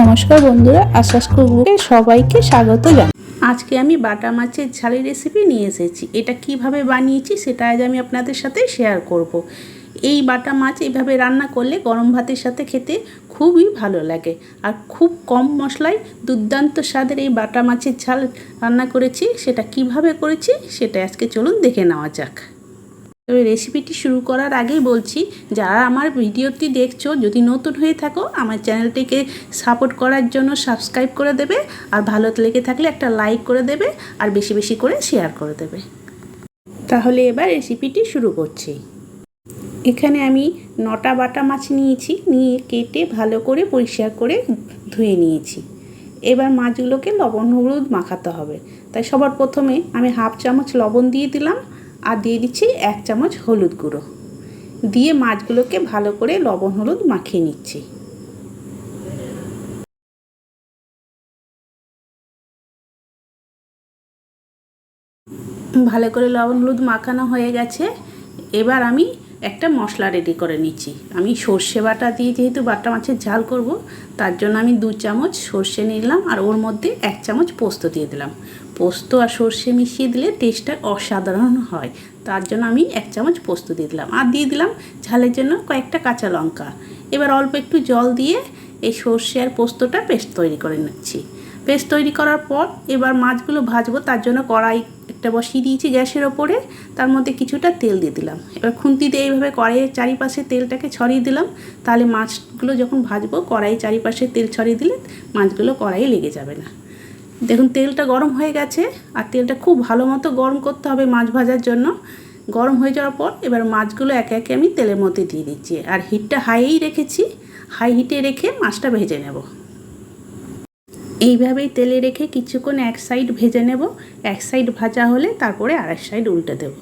নমস্কার বন্ধুরা আশ্বাস কুকুরকে সবাইকে স্বাগত জানাই। আজকে আমি বাটা মাছের ঝালের রেসিপি নিয়ে এসেছি। এটা কীভাবে বানিয়েছি সেটা আজ আমি আপনাদের সাথে শেয়ার করব। এই বাটা মাছ এইভাবে রান্না করলে গরম ভাতের সাথে খেতে খুবই ভালো লাগে। আর খুব কম মশলায় দুর্দান্ত স্বাদের এই বাটা মাছের ঝাল রান্না করেছি। সেটা কীভাবে করেছি সেটা আজকে চলুন দেখে নেওয়া যাক। তবে রেসিপিটি শুরু করার আগেই বলছি, যারা আমার ভিডিওটি দেখছ, যদি নতুন হয়ে থাকো, আমার চ্যানেলটিকে সাপোর্ট করার জন্য সাবস্ক্রাইব করে দেবে, আর ভালো লেগে থাকলে একটা লাইক করে দেবে, আর বেশি বেশি করে শেয়ার করে দেবে। তাহলে এবার রেসিপিটি শুরু করছি। এখানে আমি নটা বাটা মাছ নিয়েছি, নিয়ে কেটে ভালো করে পরিষ্কার করে ধুয়ে নিয়েছি। এবার মাছগুলোকে লবণ হলুদ মাখাতে হবে। তাই সবার প্রথমে আমি হাফ চামচ লবণ দিয়ে দিলাম। আর দিয়ে দিচ্ছি এক চামচ হলুদ গুঁড়ো। দিয়ে মাছগুলোকে ভালো করে লবণ হলুদ মাখিয়ে নিচ্ছি। ভালো করে লবণ হলুদ মাখানো হয়ে গেছে। এবার আমি একটা মশলা রেডি করে নিচ্ছি। আমি সর্ষে বাটা দিয়ে যেহেতু বাটা মাছের ঝাল করব, তার জন্য আমি দু চামচ সর্ষে নিলাম আর ওর মধ্যে এক চামচ পোস্ত দিয়ে দিলাম। পোস্ত আর সর্ষে মিশিয়ে দিলে টেস্টটা অসাধারণ হয়। তার জন্য আমি এক চামচ পোস্ত দিয়ে দিলাম। আর দিয়ে দিলাম ঝালের জন্য কয়েকটা কাঁচা লঙ্কা। এবার অল্প একটু জল দিয়ে এই সর্ষে আর পোস্তটা পেস্ট তৈরি করে নিচ্ছি। পেস্ট তৈরি করার পর এবার মাছগুলো ভাজবো, তার জন্য কড়াই একটা বসিয়ে দিয়েছি গ্যাসের ওপরে, তার মধ্যে কিছুটা তেল দিয়ে দিলাম। এবার খুন্তি দিয়ে এইভাবে কড়াইয়ের চারিপাশে তেলটাকে ছড়িয়ে দিলাম। তাহলে মাছগুলো যখন ভাজবো কড়াই চারিপাশে তেল ছড়িয়ে দিলে মাছগুলো কড়াইয়ে লেগে যাবে না। দেখুন, তেলটা গরম হয়ে গেছে আর তেলটা খুব ভালো মতো গরম করতে হবে মাছ ভাজার জন্য। গরম হয়ে যাওয়ার পর এবার মাছগুলো একে একে আমি তেলের মধ্যে দিয়ে দিচ্ছি। আর হিটটা হাইয়েই রেখেছি। হাই হিটে রেখে মাছটা ভেজে নেব। এইভাবেই তেলে রেখে কিছুক্ষণ এক সাইড ভেজে নেব। এক সাইড ভাজা হলে তারপরে আরেক সাইড উল্টে দেব।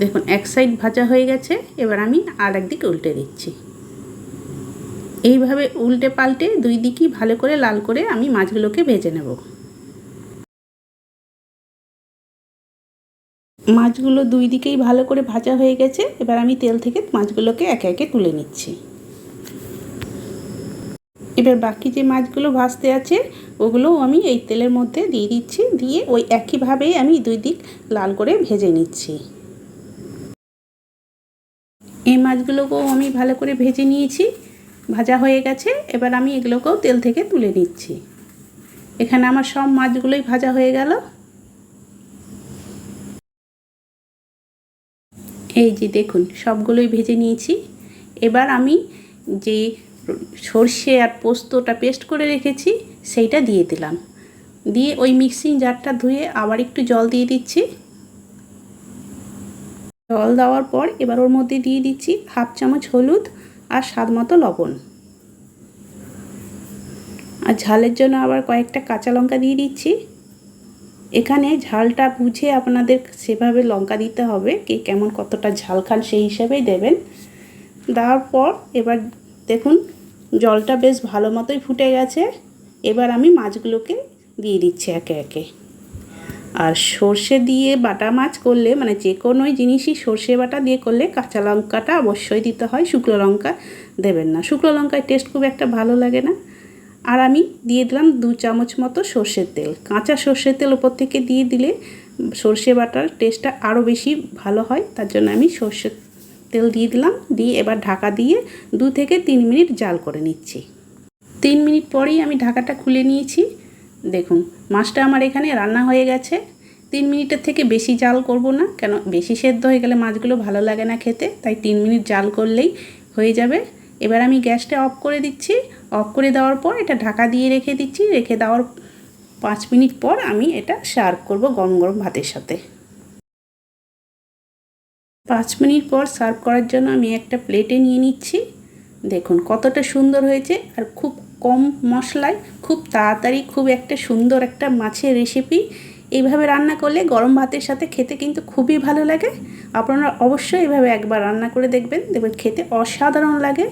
দেখুন, এক সাইড ভাজা হয়ে গেছে, এবার আমি আর একদিকে উল্টে দিচ্ছি। এইভাবে উল্টে পাল্টে দুই দিকই ভালো করে লাল করে আমি মাছগুলোকে ভেজে নেব। মাছগুলো দুই দিকেই ভালো করে ভাজা হয়ে গেছে, এবার আমি তেল থেকে মাছগুলোকে একে একে তুলে নিচ্ছি। এবার বাকি যে মাছগুলো ভাজতে আছে, ওগুলোও আমি এই তেলের মধ্যে দিয়ে দিচ্ছি, দিয়ে ওই একইভাবেই আমি দুই দিক লাল করে ভেজে নিচ্ছি। এই মাছগুলোকেও আমি ভালো করে ভেজে নিয়েছি, ভাজা হয়ে গেছে, এবার আমি এগুলোকেও তেল থেকে তুলে নিচ্ছি। এখানে আমার সব মাছগুলোই ভাজা হয়ে গেল। এই যে দেখুন, সবগুলোই ভেজে নিয়েছি। এবার আমি যে সর্ষে আর পোস্তটা পেস্ট করে রেখেছি, সেইটা দিয়ে দিলাম। দিয়ে ওই মিক্সিং জারটা ধুয়ে আবার একটু জল দিয়ে দিচ্ছি। জল দেওয়ার পর এবার ওর মধ্যে দিয়ে দিচ্ছি হাফ চামচ হলুদ আর স্বাদ মতো লবণ। আর ঝালের জন্য আবার কয়েকটা কাঁচা লঙ্কা দিয়ে দিচ্ছি। এখানে ঝালটা বুঝে আপনাদের সেভাবে লঙ্কা দিতে হবে, কে কেমন কতটা ঝাল খান সেই হিসাবেই দেবেন। দেওয়ার পর এবার দেখুন, জলটা বেশ ভালো মতোই ফুটে গেছে। এবার আমি মাছগুলোকে দিয়ে দিচ্ছি একে একে। আর সর্ষে দিয়ে বাটা মাছ করলে মানে যে কোনো জিনিসই সর্ষে বাটা দিয়ে করলে কাঁচা লঙ্কাটা অবশ্যই দিতে হয়, শুকনো লঙ্কা দেবেন না। শুকনো লঙ্কায় টেস্ট খুব একটা ভালো লাগে না। আর আমি দিয়ে দিলাম দু চামচ মতো সর্ষের তেল। কাঁচা সর্ষের তেল ওপর থেকে দিয়ে দিলে সর্ষে বাটার টেস্টটা আরও বেশি ভালো হয়, তার জন্য আমি সর্ষের তেল দিয়ে দিলাম, দিয়ে এবার ঢাকা দিয়ে দু থেকে তিন মিনিট জাল করে নিচ্ছি। তিন মিনিট পরেই আমি ঢাকাটা খুলে নিয়েছি। দেখুন, মাছটা আমার এখানে রান্না হয়ে গেছে। তিন মিনিটের থেকে বেশি জাল করব না, কেন বেশি সেদ্ধ হয়ে গেলে মাছগুলো ভালো লাগে না খেতে, তাই তিন মিনিট জাল করলেই হয়ে যাবে। এবার আমি গ্যাসটা অফ করে দিচ্ছি। অফ করে দেওয়ার পর এটা ঢাকা দিয়ে রেখে দিচ্ছি। রেখে দেওয়ার পাঁচ মিনিট পর আমি এটা সার্ভ করব গরম গরম ভাতের সাথে। পাঁচ মিনিট পর সার্ভ করার জন্য আমি একটা প্লেটে নিয়ে নিচ্ছি। দেখুন কতটা সুন্দর হয়েছে আর খুব কম মশলায়, খুব তাড়াতাড়ি, খুব একটা সুন্দর একটা মাছের রেসিপি এইভাবে রান্না করলে গরম ভাতের সাথে খেতে কিন্তু খুবই ভালো লাগে। আপনারা অবশ্যই এভাবে একবার রান্না করে দেখবেন। দেখবেন খেতে অসাধারণ লাগে।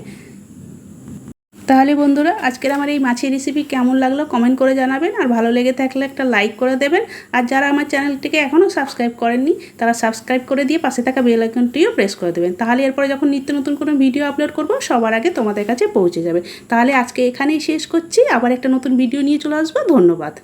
তাহলে বন্ধুরা, আজকের আমার এই মাছের রেসিপি কেমন লাগল কমেন্ট করে জানাবেন আর ভালো লেগে থাকলে একটা লাইক করে দেবেন। আর যারা আমার চ্যানেলটিকে এখনও সাবস্ক্রাইব করেননি, তারা সাবস্ক্রাইব করে দিয়ে পাশে থাকা বেল আইকনটিও প্রেস করে দেবেন। তাহলে এরপরে যখন নিত্য নতুন কোনো ভিডিও আপলোড করব, সবার আগে তোমাদের কাছে পৌঁছে যাবে। তাহলে আজকে এখানেই শেষ করছি। আবার একটা নতুন ভিডিও নিয়ে চলে আসব। ধন্যবাদ।